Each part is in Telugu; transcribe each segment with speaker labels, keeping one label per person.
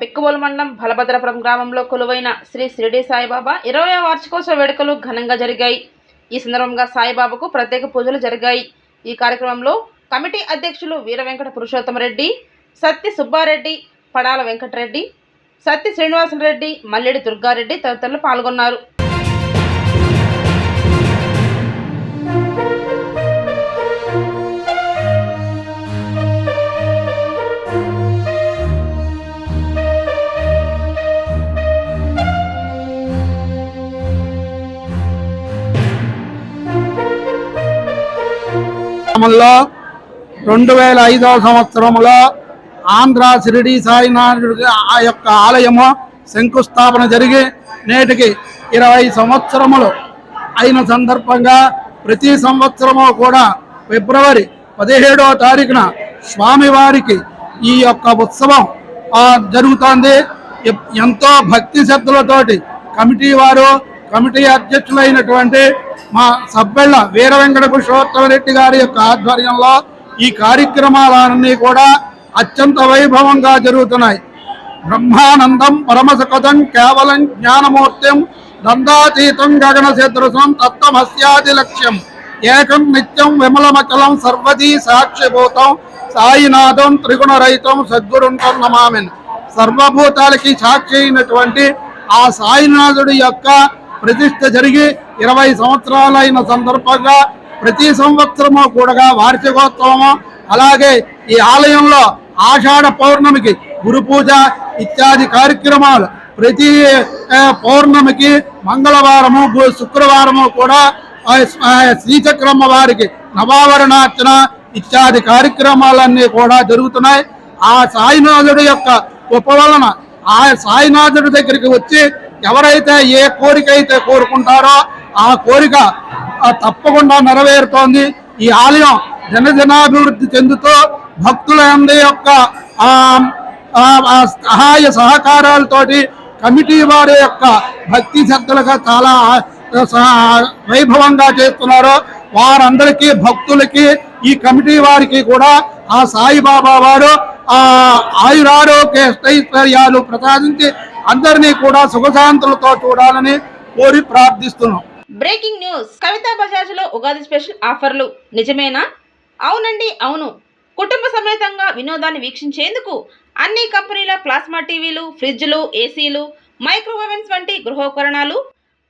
Speaker 1: తూర్పుగోదావరి మండలం బలభద్రపురం గ్రామంలో కొలువైన శ్రీ షిరిడి సాయిబాబా ఇరవై వార్షికోత్సవ వేడుకలు ఘనంగా జరిగాయి. ఈ సందర్భంగా సాయిబాబాకు ప్రత్యేక పూజలు జరిగాయి. ఈ కార్యక్రమంలో కమిటీ అధ్యక్షులు వీర వెంకట పురుషోత్తమరెడ్డి సత్తి సుబ్బారెడ్డి పడాల వెంకటరెడ్డి సత్తి శ్రీనివాసరెడ్డి మల్లెడి దుర్గారెడ్డి తదితరులు పాల్గొన్నారు.
Speaker 2: గ్రామంలో రెండు వేల ఐదవ సంవత్సరంలో ఆంధ్ర షిరిడి సాయినాథుడికి ఆ యొక్క ఆలయము శంకుస్థాపన జరిగి నేటికి ఇరవై సంవత్సరములు అయిన సందర్భంగా ప్రతి సంవత్సరము కూడా ఫిబ్రవరి పదిహేడవ తారీఖున స్వామివారికి ఈ యొక్క ఉత్సవం జరుగుతోంది. ఎప్- ఎంతో భక్తి శ్రద్ధలతోటి కమిటీ వారు కమిటీ అధ్యక్షులైనటువంటి మా సబ్బెళ్ళ వీర వెంకట పురుషోత్తమరెడ్డి గారి యొక్క ఆధ్వర్యంలో ఈ కార్యక్రమాలన్నీ కూడా అత్యంత వైభవంగా జరుగుతున్నాయి. బ్రహ్మానందం పరమసుఖదం కేవలం జ్ఞానమూర్తిం దందాతీతం గగన సదృశం తత్తమస్యాది లక్ష్యం. ఏకం నిత్యం విమలమచలం సర్వదీ సాక్షిభూతం సాయినాథం త్రిగుణరహితం సద్గురుంటం నమామిన్ సర్వభూతాలకి సాక్షి అయినటువంటి ఆ సాయినాథుడి యొక్క ప్రతిష్ట జరిగి ఇరవై సంవత్సరాలైన సందర్భంగా ప్రతి సంవత్సరము కూడా వార్షికోత్సవము అలాగే ఈ ఆలయంలో ఆషాఢ పౌర్ణమికి గురు పూజ ఇత్యాది కార్యక్రమాలు ప్రతి పౌర్ణమికి మంగళవారము గు- శుక్రవారము కూడా శ్రీచక్రమ్మ వారికి నవావరణార్చన ఇత్యాది కార్యక్రమాలన్నీ కూడా జరుగుతున్నాయి. ఆ సాయినాథుడి యొక్క ఉపవలన ఆ సాయినాథుడి దగ్గరికి వచ్చి ఎవరైతే ఏ కోరిక అయితే కోరుకుంటారో ఆ కోరిక తప్పకుండా నెరవేరుతోంది. ఈ ఆలయం జనజనాభివృద్ధి చెందుతూ భక్తుల యొక్క సహాయ సహకారాలతోటి కమిటీ వారి యొక్క భక్తి శ్రద్ధలుగా చాలా సహ- వైభవంగా చేస్తున్నారు. వారందరికీ భక్తులకి ఈ కమిటీ వారికి కూడా ఆ సాయిబాబా వారు ఆయురారోగ్య స్థైర్యాలు ప్రసాదించి అందరినీ కూడా సుఖశాంతులతో చూడాలని కోరి ప్రార్థిస్తున్నాం.
Speaker 1: Breaking news. కవితా బజాజ్లో ఉగాది స్పెషల్ ఆఫర్లు. నిజమేనా? అవునండి అవును. కుటుంబ సమేతంగా వినోదాన్ని వీక్షించేందుకు అన్ని కంపెనీల ప్లాస్మా టీవీలు ఫ్రిడ్జ్లు ఏసీలు మైక్రోవేవెన్స్ వంటి గృహోపకరణాలు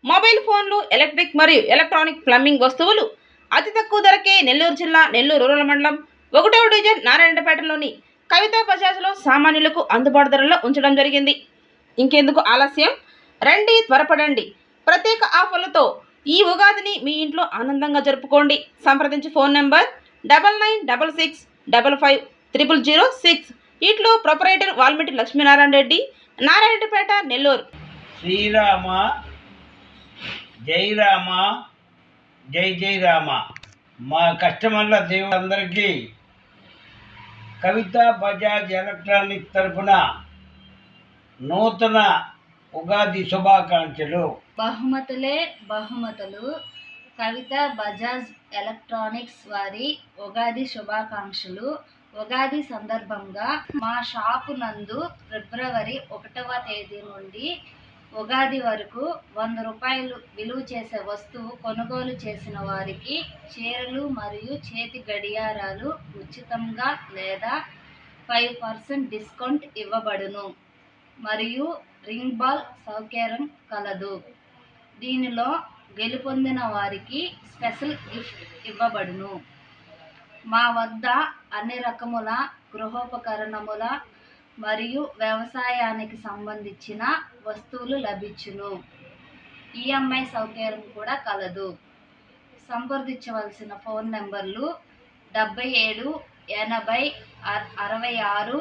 Speaker 1: మొబైల్ ఫోన్లు ఎలక్ట్రిక్ మరియు ఎలక్ట్రానిక్ ప్లంబింగ్ వస్తువులు. అతి తక్కువ ధరకే నెల్లూరు జిల్లా నెల్లూరు రూరల్ మండలం ఒకటవ డివిజన్ నారాయణపేటలోని కవితా బజాజ్లో సామాన్యులకు అందుబాటు ధరలో ఉంచడం జరిగింది. ఇంకెందుకు ఆలస్యం? రండి త్వరపడండి. ప్రత్యేక ఆఫర్లతో ఈ ఉగాదిని మీ ఇంట్లో ఆనందంగా జరుపుకోండి. సంప్రదించి phone number double nine double six double five triple zero six. ఇట్లో ప్రొపరేటర్ వాల్మీటి లక్ష్మీనారాయణ రెడ్డి నారాయణపేట నెల్లూరు.
Speaker 3: శ్రీరామ జై రామ జై జై రామ మా కస్టమర్ల దేవులందరికీ కవిత బజాజ్ ఎలక్ట్రానిక్ తరఫున నూతన ఉగాది శుభాకాంక్షలు.
Speaker 4: బహుమతులే బహుమతులు. కవిత బజాజ్ ఎలక్ట్రానిక్స్ వారి ఉగాది శుభాకాంక్షలు. ఉగాది సందర్భంగా మా షాపు నందు ఫిబ్రవరి ఒకటవ తేదీ నుండి ఉగాది వరకు వంద రూపాయలు విలువ చేసే వస్తువు కొనుగోలు చేసిన వారికి చీరలు మరియు చేతి గడియారాలు ఉచితంగా లేదా ఫైవ్ పర్సెంట్ డిస్కౌంట్ ఇవ్వబడును. మరియు రింగ్ బాల్ సౌకర్యం కలదు. దీనిలో గెలుపొందిన వారికి స్పెషల్ గిఫ్ట్ ఇవ్వబడును. మా వద్ద అన్ని రకముల గృహోపకరణముల మరియు వ్యవసాయానికి సంబంధించిన వస్తువులు లభించును. ఈఎంఐ సౌకర్యం కూడా కలదు. సంప్రదించవలసిన ఫోన్ నెంబర్లు డెబ్బై ఏడు ఎనభై అరవై ఆరు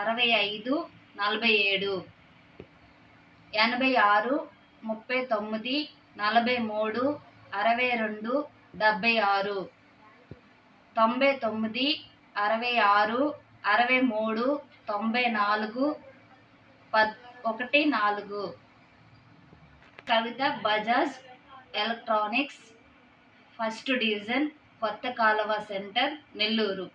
Speaker 4: అరవై ఐదు నలభై ఏడు. ఎనభై ఆరు ముప్పై తొమ్మిది నలభై మూడు అరవై రెండు డెబ్బై ఆరు. తొంభై తొమ్మిది అరవై ఆరు అరవై మూడు తొంభై నాలుగు పద్ ఒకటి నాలుగు. Kavitha Bajaj electronics first division కొత్త కాలువ సెంటర్ నెల్లూరు.